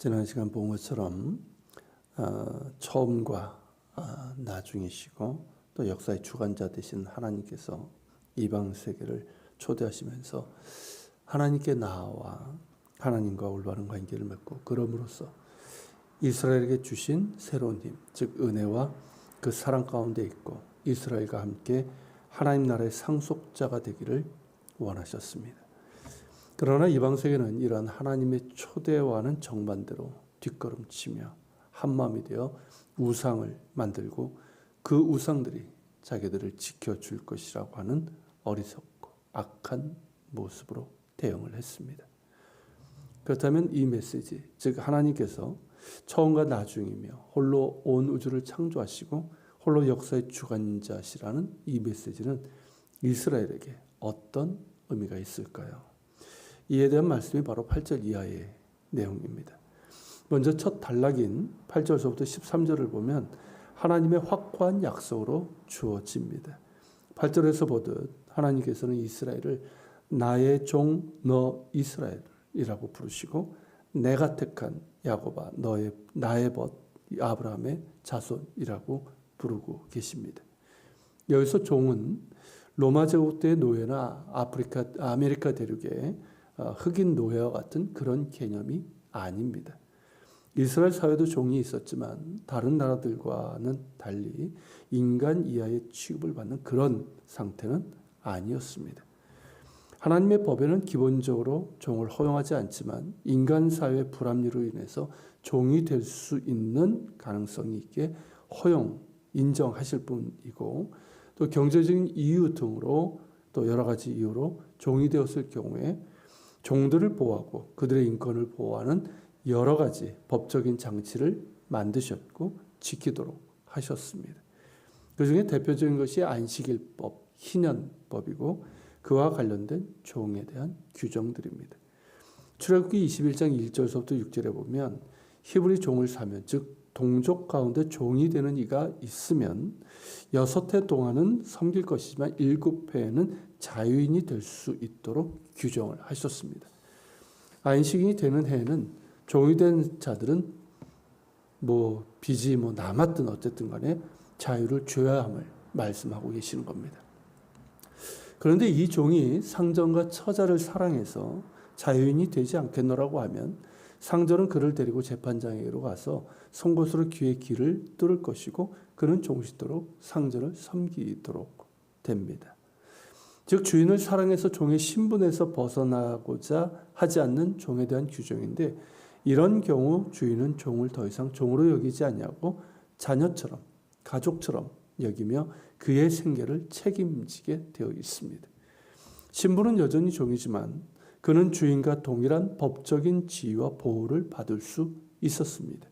지난 시간 본 것처럼 어, 처음과 어, 나중이시고 또 역사의 주관자 되신 하나님께서 이방 세계를 초대하시면서 하나님께 나와 하나님과 올바른 관계를 맺고 그럼으로써 이스라엘에게 주신 새로운 힘, 즉 은혜와 그 사랑 가운데 있고 이스라엘과 함께 하나님 나라의 상속자가 되기를 원하셨습니다. 그러나 이방 세계는 이러한 하나님의 초대와는 정반대로 뒷걸음치며 한 마음이 되어 우상을 만들고 그 우상들이 자기들을 지켜줄 것이라고 하는 어리석고 악한 모습으로 대응을 했습니다. 그렇다면 이 메시지, 즉 하나님께서 처음과 나중이며 홀로 온 우주를 창조하시고 홀로 역사의 주관자시라는 이 메시지는 이스라엘에게 어떤 의미가 있을까요? 이에 대한 말씀이 바로 8절 이하의 내용입니다. 먼저 첫 단락인 8절서부터 13절을 보면 하나님의 확고한 약속으로 주어집니다. 8절에서 보듯 하나님께서는 이스라엘을 나의 종 너 이스라엘이라고 부르시고 내가 택한 야곱아 너의 나의 벗 아브라함의 자손이라고 부르고 계십니다. 여기서 종은 로마 제국 때 노예나 아프리카 아메리카 대륙의 어, 흑인 노예와 같은 그런 개념이 아닙니다. 이스라엘 사회도 종이 있었지만 다른 나라들과는 달리 인간 이하의 취급을 받는 그런 상태는 아니었습니다. 하나님의 법에는 기본적으로 종을 허용하지 않지만 인간 사회의 불합리로 인해서 종이 될 수 있는 가능성이 있게 허용, 인정하실 뿐이고 또 경제적인 이유 등으로 또 여러 가지 이유로 종이 되었을 경우에 종들을 보호하고 그들의 인권을 보호하는 여러 가지 법적인 장치를 만드셨고 지키도록 하셨습니다. 그 중에 대표적인 것이 안식일법, 희년법이고 그와 관련된 종에 대한 규정들입니다. 출애굽기 21장 1절서부터 6절에 보면 히브리 종을 사면 즉 동족 가운데 종이 되는 이가 있으면 여섯 해 동안은 섬길 것이지만 일곱 해에는 자유인이 될 수 있도록 규정을 하셨습니다. 안식인이 되는 해에는 종이 된 자들은 뭐 빚이 뭐 남았든 어쨌든 간에 자유를 줘야 함을 말씀하고 계시는 겁니다. 그런데 이 종이 상전과 처자를 사랑해서 자유인이 되지 않겠노라고 하면 상전은 그를 데리고 재판장에게로 가서 송곳으로 귀의 귀를 뚫을 것이고 그는 종시도록 상전을 섬기도록 됩니다. 즉 주인을 사랑해서 종의 신분에서 벗어나고자 하지 않는 종에 대한 규정인데 이런 경우 주인은 종을 더 이상 종으로 여기지 않냐고 자녀처럼 가족처럼 여기며 그의 생계를 책임지게 되어 있습니다. 신부는 여전히 종이지만 그는 주인과 동일한 법적인 지위와 보호를 받을 수 있었습니다.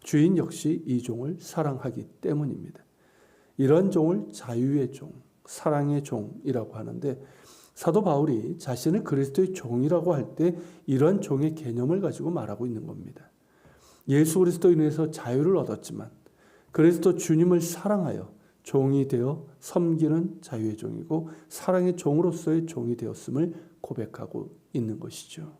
주인 역시 이 종을 사랑하기 때문입니다. 이런 종을 자유의 종, 사랑의 종이라고 하는데 사도 바울이 자신을 그리스도의 종이라고 할 때 이런 종의 개념을 가지고 말하고 있는 겁니다. 예수 그리스도 인해서 자유를 얻었지만 그리스도 주님을 사랑하여 종이 되어 섬기는 자유의 종이고 사랑의 종으로서의 종이 되었음을 고백하고 있는 것이죠.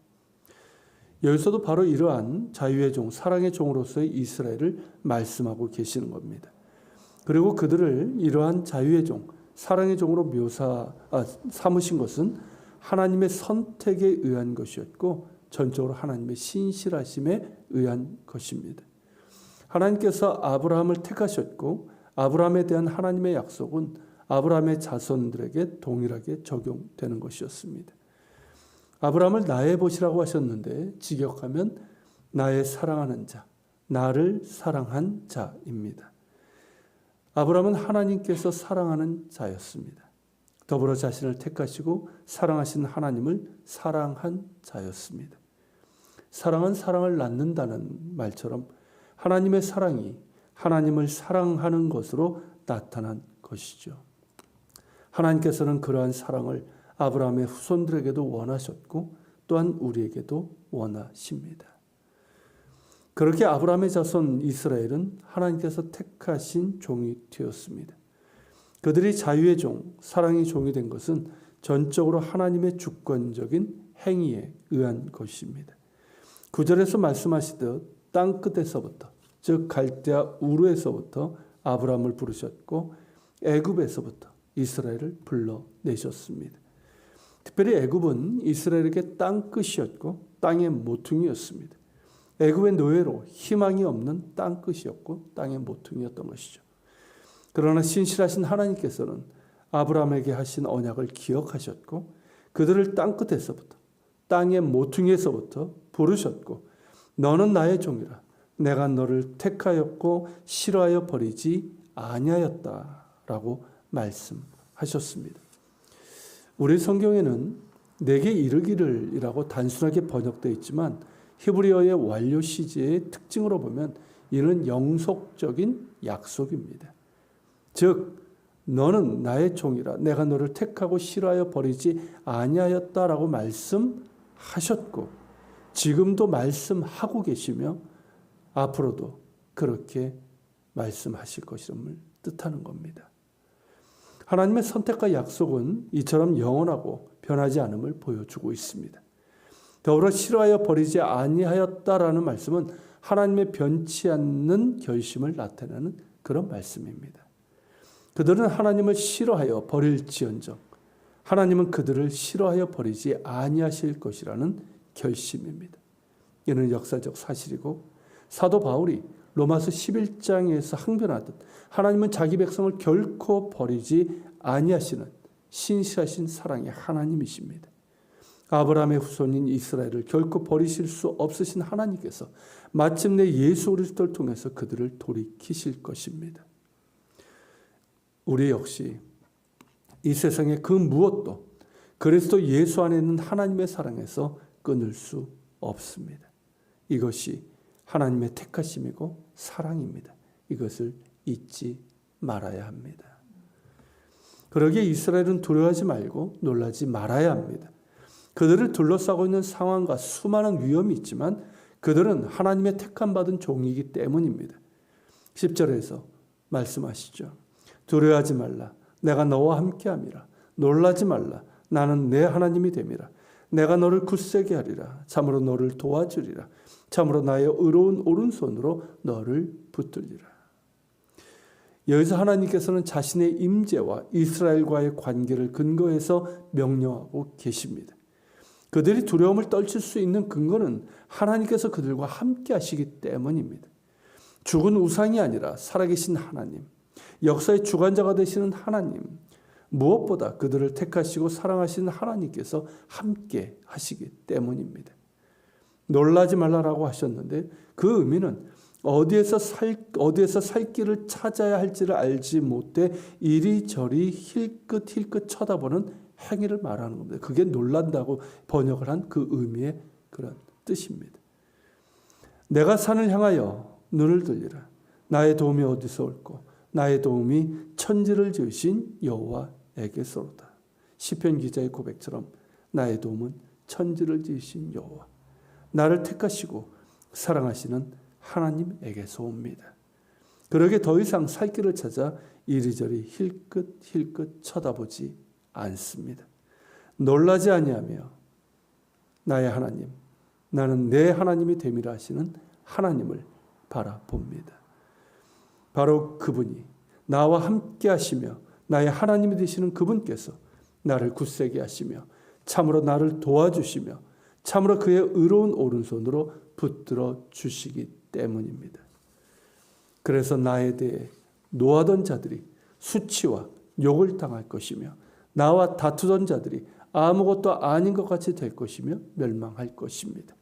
여기서도 바로 이러한 자유의 종, 사랑의 종으로서의 이스라엘을 말씀하고 계시는 겁니다. 그리고 그들을 이러한 자유의 종, 사랑의 종으로 묘사 아, 삼으신 것은 하나님의 선택에 의한 것이었고 전적으로 하나님의 신실하심에 의한 것입니다. 하나님께서 아브라함을 택하셨고 아브라함에 대한 하나님의 약속은 아브라함의 자손들에게 동일하게 적용되는 것이었습니다. 아브라함을 나의 보시라고 하셨는데 직역하면 나의 사랑하는 자, 나를 사랑한 자입니다. 아브라함은 하나님께서 사랑하는 자였습니다. 더불어 자신을 택하시고 사랑하신 하나님을 사랑한 자였습니다. 사랑은 사랑을 낳는다는 말처럼 하나님의 사랑이 하나님을 사랑하는 것으로 나타난 것이죠. 하나님께서는 그러한 사랑을 아브라함의 후손들에게도 원하셨고 또한 우리에게도 원하십니다. 그렇게 아브라함의 자손 이스라엘은 하나님께서 택하신 종이 되었습니다. 그들이 자유의 종, 사랑의 종이 된 것은 전적으로 하나님의 주권적인 행위에 의한 것입니다. 구절에서 말씀하시듯 땅 끝에서부터 즉 갈대아 우르에서부터 아브라함을 부르셨고 애굽에서부터 이스라엘을 불러내셨습니다. 특별히 애굽은 이스라엘에게 땅 끝이었고 땅의 모퉁이였습니다. 애굽의 노예로 희망이 없는 땅 끝이었고 땅의 모퉁이였던 것이죠. 그러나 신실하신 하나님께서는 아브라함에게 하신 언약을 기억하셨고 그들을 땅 끝에서부터 땅의 모퉁이에서부터 부르셨고 너는 나의 종이라 내가 너를 택하였고 싫어하여 버리지 아니하였다라고 말씀하셨습니다. 우리 성경에는 내게 이르기를 이라고 단순하게 번역되어 있지만 히브리어의 완료 시제의 특징으로 보면 이는 영속적인 약속입니다. 즉 너는 나의 종이라 내가 너를 택하고 싫어하여 버리지 아니하였다라고 말씀하셨고 지금도 말씀하고 계시며 앞으로도 그렇게 말씀하실 것임을 뜻하는 겁니다. 하나님의 선택과 약속은 이처럼 영원하고 변하지 않음을 보여주고 있습니다. 더불어 싫어하여 버리지 아니하였다라는 말씀은 하나님의 변치 않는 결심을 나타내는 그런 말씀입니다. 그들은 하나님을 싫어하여 버릴지언정 하나님은 그들을 싫어하여 버리지 아니하실 것이라는 결심입니다. 이는 역사적 사실이고 사도 바울이 로마서 11장에서 항변하듯 하나님은 자기 백성을 결코 버리지 아니하시는 신실하신 사랑의 하나님이십니다. 아브라함의 후손인 이스라엘을 결코 버리실 수 없으신 하나님께서 마침내 예수 그리스도를 통해서 그들을 돌이키실 것입니다. 우리 역시 이 세상의 그 무엇도 그리스도 예수 안에 있는 하나님의 사랑에서 끊을 수 없습니다. 이것이 하나님의 택하심이고 사랑입니다. 이것을 잊지 말아야 합니다. 그러기에 이스라엘은 두려워하지 말고 놀라지 말아야 합니다. 그들을 둘러싸고 있는 상황과 수많은 위험이 있지만 그들은 하나님의 택함 받은 종이기 때문입니다. 10절에서 말씀하시죠. 두려워하지 말라. 내가 너와 함께함이라. 놀라지 말라. 나는 내 하나님이 됨이라. 내가 너를 굳세게 하리라. 참으로 너를 도와주리라. 참으로 나의 의로운 오른손으로 너를 붙들리라. 여기서 하나님께서는 자신의 임재와 이스라엘과의 관계를 근거해서 명령하고 계십니다. 그들이 두려움을 떨칠 수 있는 근거는 하나님께서 그들과 함께 하시기 때문입니다. 죽은 우상이 아니라 살아계신 하나님, 역사의 주관자가 되시는 하나님, 무엇보다 그들을 택하시고 사랑하시는 하나님께서 함께 하시기 때문입니다. 놀라지 말라라고 하셨는데 그 의미는 어디에서 살 어디에서 살 길을 찾아야 할지를 알지 못해 이리저리 힐끗 힐끗 쳐다보는 행위를 말하는 겁니다. 그게 놀란다고 번역을 한 그 의미의 그런 뜻입니다. 내가 산을 향하여 눈을 들리라. 나의 도움이 어디서 올고 나의 도움이 천지를 지으신 여호와에게서로다. 시편 기자의 고백처럼 나의 도움은 천지를 지으신 여호와, 나를 택하시고 사랑하시는 하나님에게서 옵니다. 그러게 더 이상 살 길을 찾아 이리저리 힐끗 힐끗 쳐다보지 않습니다. 놀라지 아니하며 나의 하나님, 나는 내 하나님이 됨이라 하시는 하나님을 바라봅니다. 바로 그분이 나와 함께 하시며 나의 하나님이 되시는 그분께서 나를 굳세게 하시며 참으로 나를 도와주시며 참으로 그의 의로운 오른손으로 붙들어 주시기 때문입니다. 그래서 나에 대해 노하던 자들이 수치와 욕을 당할 것이며 나와 다투던 자들이 아무것도 아닌 것 같이 될 것이며 멸망할 것입니다.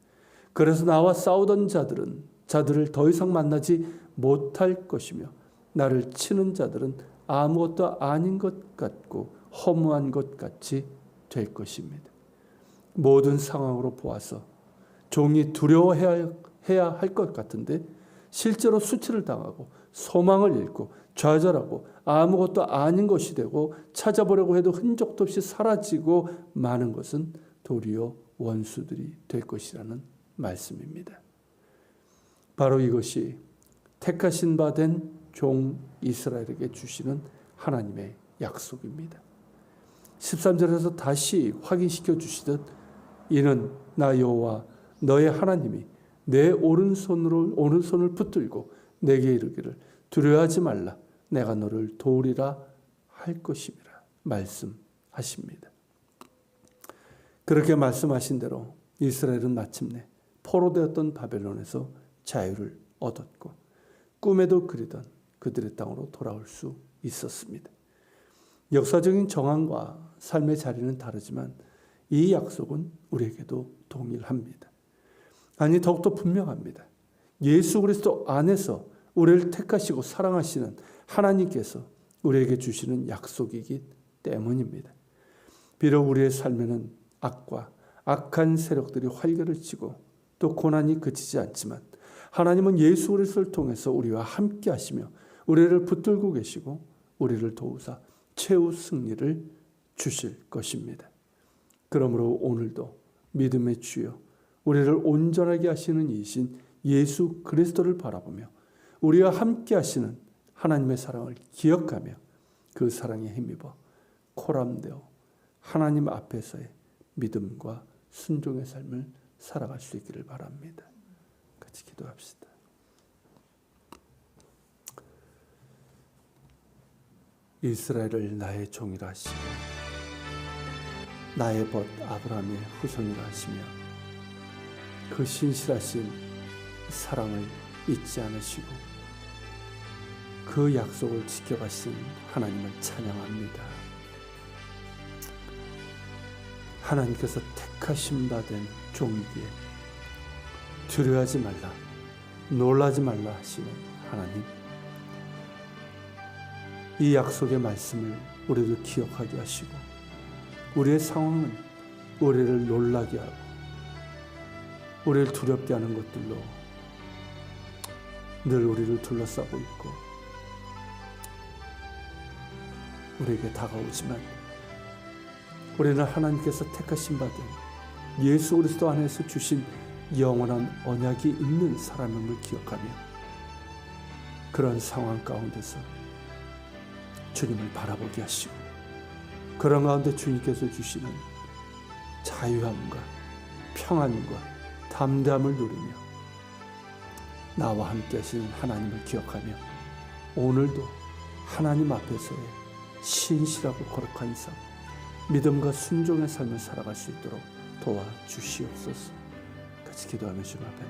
그래서 나와 싸우던 자들은 자들을 더 이상 만나지 못할 것이며 나를 치는 자들은 아무것도 아닌 것 같고 허무한 것 같이 될 것입니다. 모든 상황으로 보아서 종이 두려워해야 할 것 같은데 실제로 수치를 당하고 소망을 잃고 좌절하고 아무것도 아닌 것이 되고 찾아보려고 해도 흔적도 없이 사라지고 마는 것은 도리어 원수들이 될 것이라는 말씀입니다. 바로 이것이 택하신 바 된 종 이스라엘에게 주시는 하나님의 약속입니다. 13절에서 다시 확인시켜 주시듯 이는 나 여호와 너의 하나님이 내 오른손으로 오른손을 붙들고 내게 이르기를 두려워하지 말라 내가 너를 도우리라 할 것임이라 말씀하십니다. 그렇게 말씀하신 대로 이스라엘은 마침내 포로되었던 바벨론에서 자유를 얻었고 꿈에도 그리던 그들의 땅으로 돌아올 수 있었습니다. 역사적인 정황과 삶의 자리는 다르지만 이 약속은 우리에게도 동일합니다. 아니 더욱더 분명합니다. 예수 그리스도 안에서 우리를 택하시고 사랑하시는 하나님께서 우리에게 주시는 약속이기 때문입니다. 비록 우리의 삶에는 악과 악한 세력들이 활개를 치고 또 고난이 그치지 않지만 하나님은 예수 그리스도를 통해서 우리와 함께 하시며 우리를 붙들고 계시고 우리를 도우사 최후 승리를 주실 것입니다. 그러므로 오늘도 믿음의 주여 우리를 온전하게 하시는 이신 예수 그리스도를 바라보며 우리와 함께 하시는 하나님의 사랑을 기억하며 그 사랑에 힘입어 코람되어 하나님 앞에서의 믿음과 순종의 삶을 살아갈 수 있기를 바랍니다. 같이 기도합시다. 이스라엘을 나의 종이라 하시며 나의 벗 아브라함의 후손이라 하시며 그 신실하신 사랑을 잊지 않으시고 그 약속을 지켜가신 하나님을 찬양합니다. 하나님께서 택하심 받은 종이기에 두려워하지 말라, 놀라지 말라 하시는 하나님. 이 약속의 말씀을 우리도 기억하게 하시고 우리의 상황은 우리를 놀라게 하고 우리를 두렵게 하는 것들로 늘 우리를 둘러싸고 있고 우리에게 다가오지만 우리는 하나님께서 택하신 바된 예수 그리스도 안에서 주신 영원한 언약이 있는 사람임을 기억하며 그런 상황 가운데서 주님을 바라보게 하시고 그런 가운데 주님께서 주시는 자유함과 평안과 담대함을 누리며 나와 함께 하시는 하나님을 기억하며 오늘도 하나님 앞에서의 신실하고 거룩한 삶, 믿음과 순종의 삶을 살아갈 수 있도록 도와주시옵소서. 같이 기도하며 주님 앞에